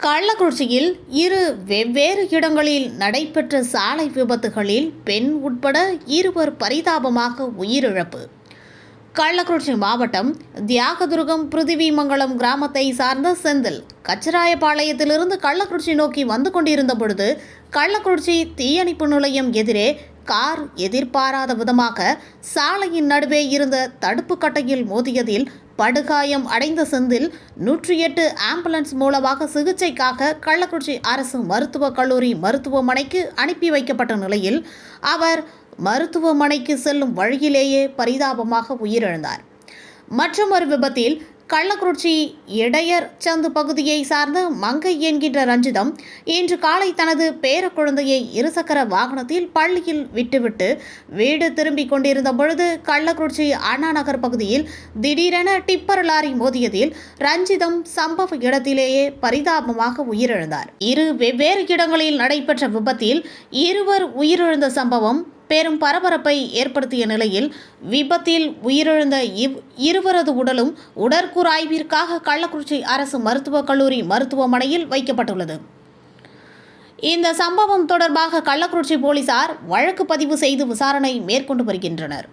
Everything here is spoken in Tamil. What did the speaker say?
கள்ளக்குறிச்சியில் இரு வெவ்வேறு இடங்களில் நடைபெற்ற சாலை விபத்துகளில் பெண் உட்பட இருவர் பரிதாபமாக உயிரிழப்பு. கள்ளக்குறிச்சி மாவட்டம் தியாகதுர்கம் பிருத்திவிமங்கலம் கிராமத்தை சார்ந்த செந்தில் கச்சராயபாளையத்திலிருந்து கள்ளக்குறிச்சி நோக்கி வந்து கொண்டிருந்த பொழுது கள்ளக்குறிச்சி தீயணைப்பு நிலையம் எதிரே கார் எதிர்பாராத விதமாக சாலையின் நடுவே இருந்த தடுப்பு கட்டையில் மோதியதில் படுகாயம் அடைந்த செந்தில் நூற்றி எட்டு ஆம்புலன்ஸ் மூலமாக சிகிச்சைக்காக கள்ளக்குறிச்சி அரசு மருத்துவக் கல்லூரி மருத்துவமனைக்கு அனுப்பி வைக்கப்பட்ட நிலையில் அவர் மருத்துவமனைக்கு செல்லும் வழியிலேயே பரிதாபமாக உயிரிழந்தார். மற்றொரு விபத்தில் கள்ளக்குறிச்சி இடையர் சந்து பகுதியை சார்ந்த மங்கை என்கின்ற ரஞ்சிதம் இன்று காலை தனது பேரக்குழந்தையை இருசக்கர வாகனத்தில் பள்ளியில் விட்டுவிட்டு வீடு திரும்பிக் கொண்டிருந்த பொழுது கள்ளக்குறிச்சி அண்ணா நகர் பகுதியில் திடீரென டிப்பர் லாரி மோதியதில் ரஞ்சிதம் சம்பவ இடத்திலேயே பரிதாபமாக உயிரிழந்தார். இரு வெவ்வேறு இடங்களில் நடைபெற்ற விபத்தில் இருவர் உயிரிழந்த சம்பவம் பெரும் பரபரப்பை ஏற்படுத்திய நிலையில் விபத்தில் உயிரிழந்த இவ் இருவரது உடலும் உடற்கூறாய்விற்காக கள்ளக்குறிச்சி அரசு மருத்துவக் கல்லூரி மருத்துவமனையில் வைக்கப்பட்டுள்ளது. இந்த சம்பவம் தொடர்பாக கள்ளக்குறிச்சி போலீசார் வழக்கு பதிவு செய்து விசாரணை மேற்கொண்டு வருகின்றனர்.